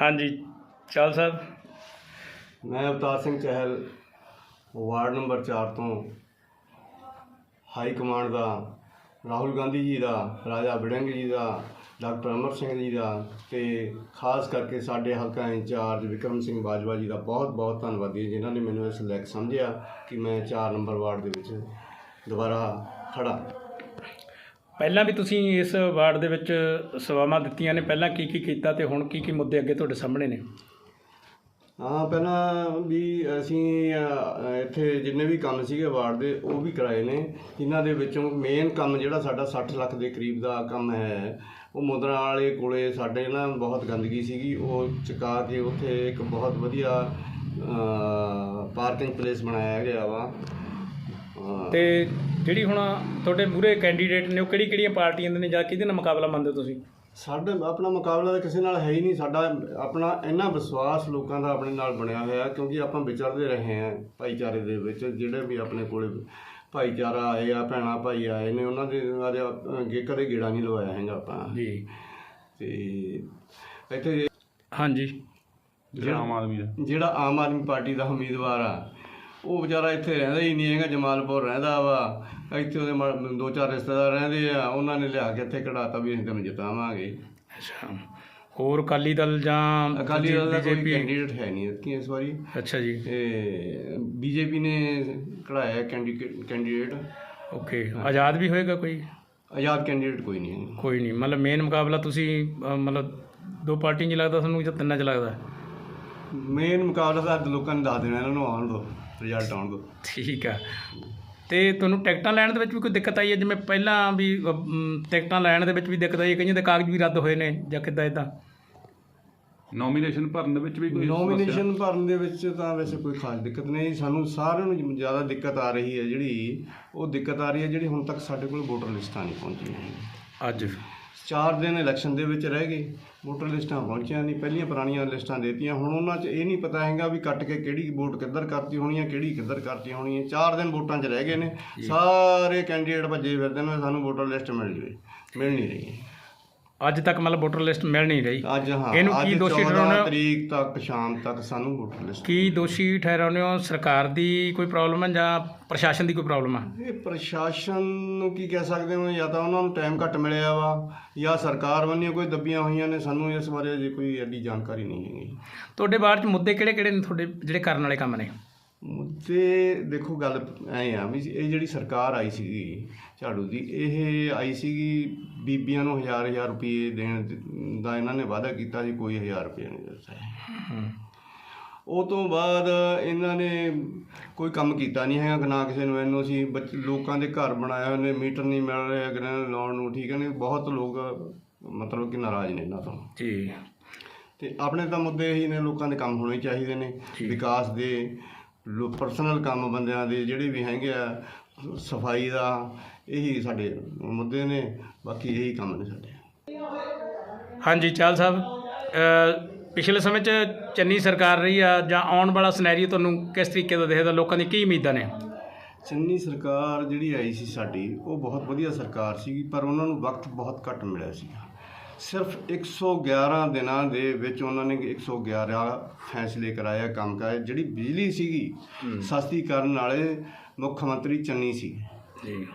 ਹਾਂਜੀ, ਚਾਲ ਸਾਹਿਬ? ਮੈਂ ਅਵਤਾਰ ਸਿੰਘ ਚਹਿਲ, ਵਾਰਡ ਨੰਬਰ 4 ਤੋਂ ਹਾਈ ਕਮਾਂਡ ਦਾ, ਰਾਹੁਲ ਗਾਂਧੀ ਜੀ ਦਾ, ਰਾਜਾ ਵੜਿੰਗ ਜੀ ਦਾ, ਡਾਕਟਰ ਅਮਰ ਸਿੰਘ ਜੀ ਦਾ ਤੇ ਖਾਸ ਕਰਕੇ ਸਾਡੇ ਹਲਕਾ ਇੰਚਾਰਜ ਵਿਕਰਮ ਸਿੰਘ ਬਾਜਵਾ ਜੀ ਦਾ ਬਹੁਤ ਬਹੁਤ ਧੰਨਵਾਦੀ ਹਾਂ ਜਿਨ੍ਹਾਂ ਨੇ ਮੈਨੂੰ ਇਸ ਲਾਇਕ ਸਮਝਿਆ ਕਿ ਮੈਂ 4 ਨੰਬਰ ਵਾਰਡ ਦੇ ਵਿੱਚ ਦੁਬਾਰਾ ਖੜਾ ਪਹਿਲਾਂ ਵੀ ਤੁਸੀਂ ਇਸ ਵਾਰਡ ਦੇ ਵਿੱਚ ਸੇਵਾਵਾਂ ਦਿੱਤੀਆਂ ਨੇ ਪਹਿਲਾਂ ਕੀ ਕੀ ਕੀਤਾ ਤੇ ਹੁਣ ਕੀ ਕੀ ਮੁੱਦੇ ਅੱਗੇ ਤੁਹਾਡੇ ਸਾਹਮਣੇ ਨੇ? ਹਾਂ ਪਹਿਲਾਂ ਵੀ ਅਸੀਂ ਅ, ਇੱਥੇ ਜਿੰਨੇ ਵੀ ਕੰਮ ਸੀਗੇ ਵਾਰਡ ਦੇ ਉਹ ਵੀ ਕਰਾਏ ਨੇ। ਇਹਨਾਂ ਦੇ ਵਿੱਚੋਂ ਮੇਨ ਕੰਮ ਜਿਹੜਾ ਸਾਡਾ 60 ਲੱਖ ਦੇ ਕਰੀਬ ਦਾ ਕੰਮ ਹੈ ਉਹ ਮੁਦਰਾ ਵਾਲੇ ਕੋਲੇ ਸਾਡੇ ਨਾ ਬਹੁਤ ਗੰਦਗੀ ਸੀਗੀ। ਉਹ ਚੁਕਾ ਕੇ ਉੱਥੇ ਇੱਕ ਬਹੁਤ ਵਧੀਆ ਪਾਰਕਿੰਗ ਪਲੇਸ ਬਣਾਇਆ ਗਿਆ ਵਾ। ਤੇ ਜਿਹੜੀ ਹੁਣ ਤੁਹਾਡੇ ਮੂਰੇ ਕੈਂਡੀਡੇਟ ਨੇ ਉਹ ਕਿਹੜੀ ਕਿਹੜੀਆਂ ਪਾਰਟੀਆਂ ਦੇ ਨੇ ਜਾਂ ਕਿਹਦੇ ਨਾਲ ਮੁਕਾਬਲਾ ਮੰਨਦੇ ਹੋ ਤੁਸੀਂ? ਸਾਡਾ ਆਪਣਾ ਮੁਕਾਬਲਾ ਤਾਂ ਕਿਸੇ ਨਾਲ ਹੈ ਹੀ ਨਹੀਂ। ਸਾਡਾ ਆਪਣਾ ਇੰਨਾ ਵਿਸ਼ਵਾਸ ਲੋਕਾਂ ਦਾ ਆਪਣੇ ਨਾਲ ਬਣਿਆ ਹੋਇਆ ਕਿਉਂਕਿ ਆਪਾਂ ਵਿਚਰਦੇ ਰਹੇ ਹਾਂ ਭਾਈਚਾਰੇ ਦੇ ਵਿੱਚ। ਜਿਹੜੇ ਵੀ ਆਪਣੇ ਕੋਲੇ ਭਾਈਚਾਰਾ ਆਏ ਆ ਭੈਣਾ ਭਾਈ ਆਏ ਨੇ ਉਹਨਾਂ ਦੇ ਨਾਲ ਅੱਗੇ ਕਦੇ ਗੇੜਾ ਨਹੀਂ ਲਵਾਇਆ ਹੈਗਾ ਆਪਾਂ। ਜੀ। ਤੇ ਇੱਥੇ ਹਾਂਜੀ। ਜਿਹੜਾ ਆਮ ਆਦਮੀ ਦਾ। ਜਿਹੜਾ ਆਮ ਆਦਮੀ ਪਾਰਟੀ ਦਾ ਉਮੀਦਵਾਰ ਆ ਉਹ ਵਿਚਾਰਾ ਇੱਥੇ ਰਹਿੰਦਾ ਹੀ ਨਹੀਂ ਹੈਗਾ ਜਮਾਲਪੁਰ ਰਹਿੰਦਾ ਵਾ। ਇੱਥੇ ਉਹਦੇ ਮ- ਦੋ ਚਾਰ ਰਿਸ਼ਤੇਦਾਰ ਰਹਿੰਦੇ ਆ ਉਹਨਾਂ ਨੇ ਲਿਆ ਕੇ ਇੱਥੇ ਕਢਾਤਾ ਵੀ ਅਸੀਂ ਤੈਨੂੰ ਜਿਤਾਵਾਂਗੇ। ਅੱਛਾ ਹੋਰ ਅਕਾਲੀ ਦਲ ਜਾਂ ਅਕਾਲੀ ਦਲ ਦਾ ਕੋਈ BJP? ਕੈਂਡੀਡੇਟ ਹੈ ਨਹੀਂ ਕਿ ਇਸ ਵਾਰੀ। ਅੱਛਾ ਜੀ। ਤੇ ਬੀਜੇਪੀ ਨੇ ਕਢਾਇਆ ਕੈਂਡੀਡੇਟ ਕੈਂਡੀਡੇਟ ਓਕੇ ਆਜ਼ਾਦ ਵੀ ਹੋਏਗਾ ਕੋਈ? ਆਜ਼ਾਦ ਕੈਂਡੀਡੇਟ ਕੋਈ ਨਹੀਂ ਹੈ। ਕੋਈ ਨਹੀਂ ਮਤਲਬ ਮੇਨ ਮੁਕਾਬਲਾ ਤੁਸੀਂ ਮਤਲਬ ਦੋ ਪਾਰਟੀਆਂ 'ਚ ਲੱਗਦਾ ਤੁਹਾਨੂੰ ਜਾਂ ਤਿੰਨਾਂ 'ਚ ਲੱਗਦਾ? ਮੇਨ ਮੁਕਾਬਲਾ ਤਾਂ ਅੱਜ ਲੋਕਾਂ ਨੇ ਦੱਸ ਦੇਣਾ ਇਹਨਾਂ ਨੂੰ ਆਉਣ ਦੋ ਰਿਜ਼ਲਟ ਆਉਣ ਦੋ ਠੀਕ ਆ। ਤੇ ਤੁਹਾਨੂੰ ਟਿਕਟਾਂ ਲੈਣ ਦੇ ਵਿੱਚ ਵੀ ਕੋਈ ਦਿੱਕਤ ਆਈ ਹੈ? ਜਿਵੇਂ ਪਹਿਲਾਂ ਵੀ ਅਮ, ਟਿਕਟਾਂ ਲੈਣ ਦੇ ਵਿੱਚ ਵੀ ਦਿੱਕਤ ਆਈ ਹੈ? ਕਈਆਂ ਦੇ ਕਾਗਜ਼ ਵੀ ਰੱਦ ਹੋਏ ਨੇ ਜਾਂ ਕਿੱਦਾਂ ਇਦਾਂ ਨੋਮੀਨੇਸ਼ਨ ਭਰਨ ਦੇ ਵਿੱਚ ਵੀ ਕੋਈ ਨੋਮੀਨੇਸ਼ਨ ਭਰਨ ਦੇ ਵਿੱਚ ਤਾਂ ਵੈਸੇ ਕੋਈ ਖਾਸ ਦਿੱਕਤ ਨਹੀਂ। ਸਾਨੂੰ ਸਾਰਿਆਂ ਨੂੰ ਜ਼ਿਆਦਾ ਦਿੱਕਤ ਆ ਰਹੀ ਹੈ ਜਿਹੜੀ ਉਹ ਦਿੱਕਤ ਆ ਰਹੀ ਹੈ ਜਿਹੜੀ ਹੁਣ ਤੱਕ ਸਾਡੇ ਕੋਲ ਵੋਟਰ ਲਿਸਟਾਂ ਨਹੀਂ ਪਹੁੰਚੀਆਂ ਅੱਜ। ਚਾਰ ਦਿਨ ਇਲੈਕਸ਼ਨ ਦੇ ਵਿੱਚ ਰਹਿ ਗਏ। ਵੋਟਰ ਲਿਸਟਾਂ ਪਹੁੰਚੀਆਂ ਨਹੀਂ। ਪਹਿਲੀਆਂ ਪੁਰਾਣੀਆਂ ਲਿਸਟਾਂ ਦੇਤੀਆਂ। ਹੁਣ ਉਹਨਾਂ 'ਚ ਇਹ ਨਹੀਂ ਪਤਾ ਹੈਗਾ ਵੀ ਕੱਟ ਕੇ ਕਿਹੜੀ ਵੋਟ ਕਿੱਧਰ ਕਰਤੀ ਹੋਣੀ ਹੈ ਕਿਹੜੀ ਕਿੱਧਰ ਕਰਤੀ ਹੋਣੀ ਹੈ ਚਾਰ ਦਿਨ ਵੋਟਾਂ 'ਚ ਰਹਿ ਗਏ ਨੇ। ਸਾਰੇ ਕੈਂਡੀਡੇਟ ਭੱਜੇ ਫਿਰਦੇ ਨੇ ਸਾਨੂੰ ਵੋਟਰ ਲਿਸਟ ਮਿਲ ਜਵੇ। ਮਿਲ ਨਹੀਂ ਰਹੀ। ਅੱਜ ਤੱਕ ਮਤਲਬ ਵੋਟਰ ਲਿਸਟ ਮਿਲ ਨਹੀਂ ਰਹੀ। ਅੱਜ ਹਾਂ ਇਹਨੂੰ ਕੀ ਅੱਜ ਦੋਸ਼ੀ 14 ਠਹਿਰਾਉਣਾ? ਤਰੀਕ ਤੱਕ ਸ਼ਾਮ ਤੱਕ ਸਾਨੂੰ ਵੋਟਰ ਲਿਸਟ ਕੀ ਦੋਸ਼ੀ ਠਹਿਰਾਉਂਦੇ ਹੋ? ਸਰਕਾਰ ਦੀ ਕੋਈ ਪ੍ਰੋਬਲਮ ਹੈ ਜਾਂ ਪ੍ਰਸ਼ਾਸਨ ਦੀ ਕੋਈ ਪ੍ਰੋਬਲਮ ਹੈ? ਇਹ ਪ੍ਰਸ਼ਾਸਨ ਨੂੰ ਕੀ ਕਹਿ ਸਕਦੇ ਹਾਂ ਜਾਂ ਤਾਂ ਉਹਨਾਂ ਨੂੰ ਟਾਈਮ ਘੱਟ ਮਿਲਿਆ ਵਾ ਜਾਂ ਸਰਕਾਰ ਵੱਲੋਂ ਕੋਈ ਦੱਬੀਆਂ ਹੋਈਆਂ ਨੇ ਸਾਨੂੰ ਇਸ ਬਾਰੇ ਅਜੇ ਕੋਈ ਐਡੀ ਜਾਣਕਾਰੀ ਨਹੀਂ ਹੈਗੀ। ਤੁਹਾਡੇ ਬਾਅਦ ਚ ਮੁੱਦੇ ਕਿਹੜੇ ਕਿਹੜੇ ਨੇ ਤੁਹਾਡੇ ਜਿਹੜੇ ਕਰਨ ਵਾਲੇ ਕੰਮ ਨੇ? ਮੁੱਦੇ ਦੇਖੋ ਗੱਲ ਐ ਆ ਵੀ ਇਹ ਜਿਹੜੀ ਸਰਕਾਰ ਆਈ ਸੀਗੀ ਝਾੜੂ ਦੀ ਇਹ ਆਈ ਸੀਗੀ ਬੀਬੀਆਂ ਨੂੰ ਹਜ਼ਾਰ ਹਜ਼ਾਰ ਰੁਪਏ ਦੇਣ ਦਾ ਇਹਨਾਂ ਨੇ ਵਾਅਦਾ ਕੀਤਾ ਸੀ ਕੋਈ ਹਜ਼ਾਰ ਰੁਪਏ ਨਹੀਂ ਦਿੱਤਾ। ਹੈ ਉਹ ਤੋਂ ਬਾਅਦ ਇਹਨਾਂ ਨੇ ਕੋਈ ਕੰਮ ਕੀਤਾ ਨਹੀਂ ਹੈਗਾ ਨਾ ਕਿਸੇ ਨੂੰ ਇਹਨੂੰ ਬੱਚ- ਲੋਕਾਂ ਦੇ ਘਰ ਬਣਾਏ ਹੋਏ ਨੇ ਮੀਟਰ ਨਹੀਂ ਮਿਲ ਰਹੇ ਅਗਰ ਲਾਉਣ ਨੂੰ ਠੀਕ ਹੈ ਨੇ? ਬਹੁਤ ਲੋਕ ਮਤਲਬ ਕਿ ਨਾਰਾਜ਼ ਨੇ ਇਹਨਾਂ ਤੋਂ। ਜੀ। ਤੇ ਆਪਣੇ ਤਾਂ ਮੁੱਦੇ ਇਹੀ ਨੇ ਲੋਕਾਂ ਦੇ ਕੰਮ ਹੋਣੇ ਚਾਹੀਦੇ ਨੇ ਵਿਕਾਸ ਦੇ ਲੋ ਪਰਸਨਲ ਕੰਮ ਬੰਦਿਆਂ ਦੇ ਜਿਹੜੇ ਵੀ ਹੈਗੇ ਆ ਸਫ਼ਾਈ ਦਾ ਇਹੀ ਸਾਡੇ ਮੁੱਦੇ ਨੇ ਬਾਕੀ ਇਹੀ ਕੰਮ ਨੇ ਸਾਡੇ। ਹਾਂਜੀ ਚਾਲ ਸਾਹਿਬ ਪਿਛਲੇ ਸਮੇਂ 'ਚ ਚੰਨੀ ਸਰਕਾਰ ਰਹੀ ਆ ਜਾਂ ਆਉਣ ਵਾਲਾ ਸਿਨੈਰੀਓ ਤੁਹਾਨੂੰ ਕਿਸ ਤਰੀਕੇ ਦਾ ਦਿਖਦਾ ਲੋਕਾਂ ਦੀ ਕੀ ਉਮੀਦਾਂ ਨੇ? ਚੰਨੀ ਸਰਕਾਰ ਜਿਹੜੀ ਆਈ ਸੀ ਸਾਡੀ ਉਹ ਬਹੁਤ ਵਧੀਆ ਸਰਕਾਰ ਸੀਗੀ ਪਰ ਉਹਨਾਂ ਨੂੰ ਵਕਤ ਬਹੁਤ ਘੱਟ ਮਿਲਿਆ ਸੀਗਾ। ਸਿਰਫ 111 ਦਿਨਾਂ ਦੇ ਵਿੱਚ ਉਹਨਾਂ ਨੇ 111 ਫੈਸਲੇ ਕਰਾਇਆ ਕੰਮ ਕਰਾਇਆ ਜਿਹੜੀ ਬਿਜਲੀ ਸੀਗੀ ਸਸਤੀ ਕਰਨ ਵਾਲੇ ਮੁੱਖ ਮੰਤਰੀ ਚੰਨੀ ਸੀ। ਜੀ।